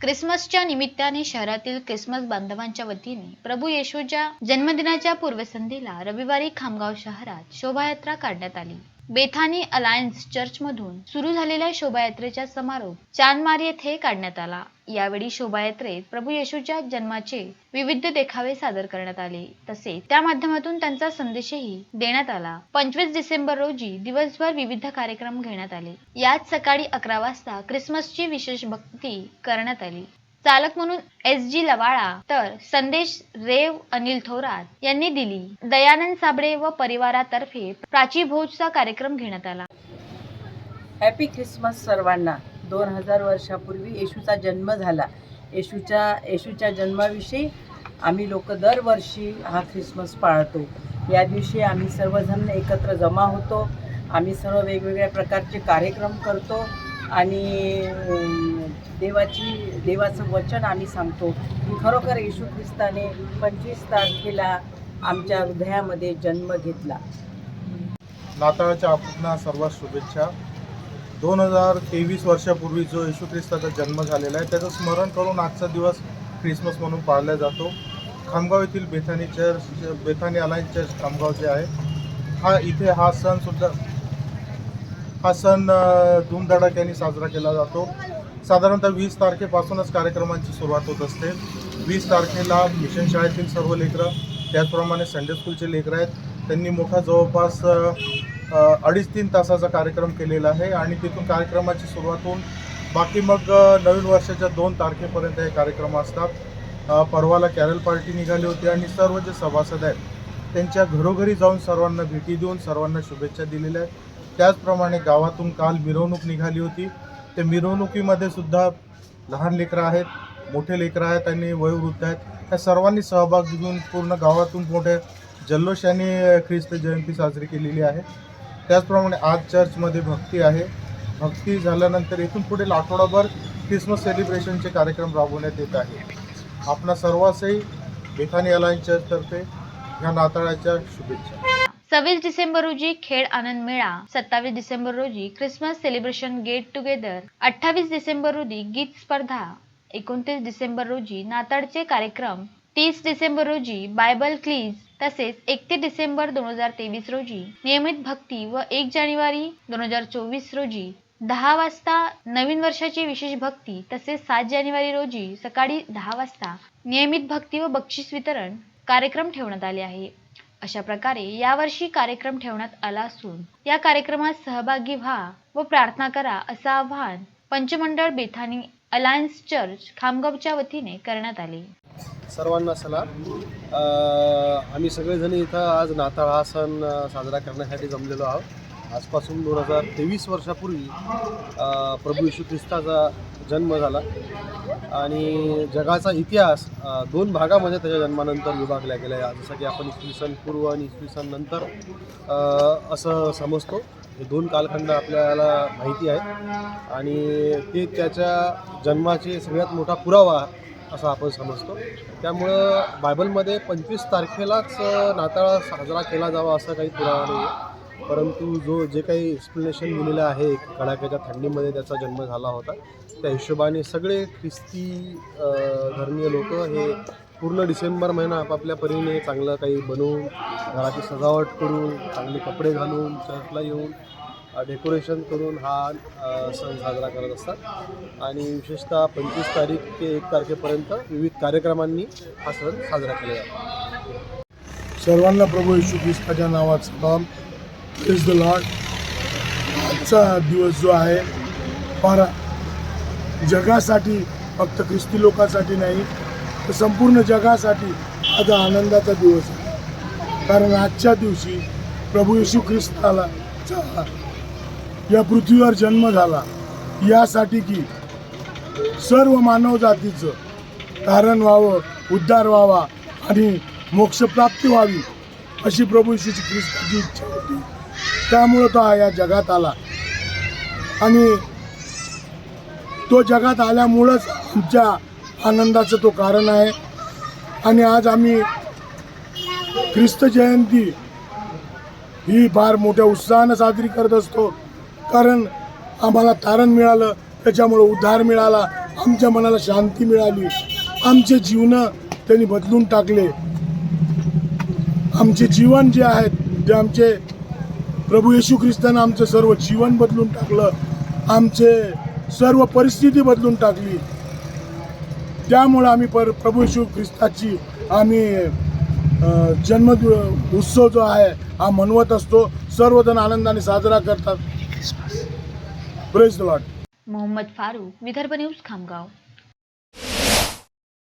क्रिसमसच्या निमित्ताने शहरातील क्रिसमस बांधवांच्या वतीने प्रभू येशूच्या जन्मदिनाच्या पूर्वसंध्येला रविवारी खामगाव शहरात शोभायात्रा काढण्यात आली. बेथानी अलायन्स चर्चमधून सुरू झालेल्या शोभायात्रेचा समारोप चांदमारी येथे काढण्यात आला. यावेळी शोभायात्रेत प्रभू येशूच्या जन्माचे विविध देखावे सादर करण्यात आले. तसेच त्या माध्यमातून त्यांचा संदेशही देण्यात आला. पंचवीस डिसेंबर रोजी दिवसभर विविध कार्यक्रम घेण्यात आले. यात सकाळी अकरा वाजता क्रिसमसची विशेष भक्ती करण्यात आली. चालक म्हणून एस जी लवाळा तर संदेश रेव अनिल थोरात यांनी दिली. दयानंद साबळे व परिवारातर्फे प्राची भोजचा कार्यक्रम घेण्यात आला. हॅपी ख्रिसमस सर्वांना. दोन हजार वर्षापूर्वी येशूचा जन्म झाला. येशूच्या येशूच्या जन्माविषयी आम्ही लोक दरवर्षी हा ख्रिसमस पाळतो. या दिवशी आम्ही सर्वजण एकत्र जमा होतो. आम्ही सर्व वेगवेगळ्या प्रकारचे कार्यक्रम करतो. आणि देवाची देवाचं वचन आम्ही सांगतो. की खरोखर येशू ख्रिस्ताने पंचवीस तारखेला आमच्या हृदयामध्ये जन्म घेतला. नाताळच्या आपणा सर्वात शुभेच्छा. दोन हजार तेवीस वर्षापूर्वी जो येशू ख्रिस्ताचा जन्म झालेला आहे त्याचं स्मरण करून आजचा दिवस ख्रिसमस म्हणून पाळला जातो. खामगाव येथील Bethany church Bethany alliance church Khamgaon जे आहे हा इथे हा सण सुद्धा हा सण धूमधडाक्याने साजरा केला जातो. साधारणतः वीस तारखेपासूनच कार्यक्रमांची सुरुवात होत असते. वीस तारखेला मिशन शाळेतील सर्व लेकरं त्याचप्रमाणे संडे स्कूलचे लेकरं आहेत. त्यांनी मोठा जवळपास अडीच तीन तासाचा कार्यक्रम केलेला आहे आणि तिथून कार्यक्रमाची सुरुवात होऊन बाकी मग नवीन वर्षाच्या दोन तारखेपर्यंत हे कार्यक्रम असतात. परवाला कॅरल पार्टी निघाली होती आणि सर्व जे सभासद आहेत त्यांच्या घरोघरी जाऊन सर्वांना भेटी देऊन सर्वांना शुभेच्छा दिलेल्या आहेत. त्याचप्रमाणे गावातून काल मिरवणूक निघाली होती. त्या मिरवणुकीमध्ये सुद्धा लहान लेकरं आहेत मोठे लेकरं आहेत आणि वयोवृद्ध आहेत. त्या सर्वांनी सहभाग घेऊन पूर्ण गावातून मोठ्या जल्लोषाने ख्रिस्त जयंती साजरी केलेली आहे. त्याचप्रमाणे आज चर्चमध्ये भक्ती आहे. भक्ती झाल्यानंतर इथून पुढील आठवडाभर ख्रिसमस सेलिब्रेशनचे कार्यक्रम राबवण्यात येत आहे. आपणा सर्वांसही बेथानी अलायन्स चर्चतर्फे ह्या नाताळाच्या शुभेच्छा. सव्वीस डिसेंबर रोजी खेळ आनंद मेळा. सत्तावीस डिसेंबर रोजी क्रिसमस सेलिब्रेशन गेट टुगेदर अठ्ठावीस डिसेंबर रोजी गीत स्पर्धा. एकोणतीस डिसेंबर रोजी नाताळचे कार्यक्रम. तीस डिसेंबर रोजी बायबल क्लीज तसेच एकतीस डिसेंबर दोन हजार तेवीस रोजी नियमित भक्ती व एक जानेवारी दोन हजार चोवीस रोजी दहा वाजता नवीन वर्षाची विशेष भक्ती तसेच सात जानेवारी रोजी सकाळी दहा वाजता नियमित भक्ती व बक्षीस वितरण कार्यक्रम ठेवण्यात आले आहे. अशा प्रकारे यावर्षी कार्यक्रम ठेवण्यात आला असून या कार्यक्रमात सहभागी व्हा व प्रार्थना करा असं आवाहन पंचमंडळ बेथानी अलायन्स चर्च खामगावच्या वतीने करण्यात आले. सर्वांना सलाम. आम्ही सगळेजण इथं आज नाताळ हा सण साजरा करण्यासाठी जमलेलो आहोत. आजपासून दोन हजार तेवीस वर्षापूर्वी प्रभू येशू ख्रिस्ताचा जन्म झाला. आणि जगाचा इतिहास दोन भागामध्ये त्याच्या जन्मानंतर विभागला गेला आहे जसं की आपण इसवी सन पूर्व आणि इसवी सन नंतर असं समजतो. हे दोन कालखंड आपल्याला माहिती आहेत. आणि ते त्याच्या जन्माचे सगळ्यात मोठा पुरावा असं आपण समजतो. त्यामुळं बायबलमध्ये पंचवीस तारखेलाच नाताळ साजरा केला जावा असं काही पुरावा नाही आहे परंतु जो जे काही एक्सप्लेनेशन दिलेलं आहे कडाक्याच्या थंडीमध्ये त्याचा जन्म झाला होता त्या हिशोबाने सगळे ख्रिस्ती धर्मीय लोक हे पूर्ण डिसेंबर महिना आपापल्या परीने चांगलं काही बनवून घराची सजावट करून चांगले कपडे घालून चर्चला येऊन डेकोरेशन करून हा सण साजरा करत असतात. आणि विशेषतः पंचवीस तारीख ते एक तारखेपर्यंत विविध कार्यक्रमांनी हा सण साजरा केला जातो. सर्वांना प्रभू येशू ख्रिस्ताच्या नावात सलाम इज द लॉर्ड आजचा दिवस जो आहे फार जगासाठी फक्त ख्रिस्ती लोकांसाठी नाही तर संपूर्ण जगासाठी आता आनंदाचा दिवस आहे. कारण आजच्या दिवशी प्रभू येशू ख्रिस्ताला चा. या पृथ्वीवर जन्म झाला. यासाठी की सर्व मानव जातीचं तारण व्हावं उद्धार व्हावा आणि मोक्षप्राप्ती व्हावी अशी प्रभू येशूची ख्रिस्ताची इच्छा होती. त्यामुळं तो हा या जगात आला. आणि तो जगात आल्यामुळंच आमच्या आनंदाचं तो कारण आहे. आणि आज आम्ही ख्रिस्त जयंती ही फार मोठ्या उत्साहानं साजरी करत असतो. कारण आम्हाला तारण मिळालं त्याच्यामुळं उद्धार मिळाला आमच्या मनाला शांती मिळाली. आमचे जीवन त्यांनी बदलून टाकले. आमचे जीवन जे आहेत ते आमचे प्रभू येशू ख्रिस्तानं आमचं सर्व जीवन बदलून टाकलं. आमचे सर्व परिस्थिती बदलून टाकली. त्यामुळं आम्ही पर प्रभू येशू ख्रिस्ताची आम्ही जन्म उत्सव जो आहे हा मनवत असतो. सर्वजण आनंदाने साजरा करतात. प्रेज मोहम्मद फारूक विदर्भ न्यूज खामगाव.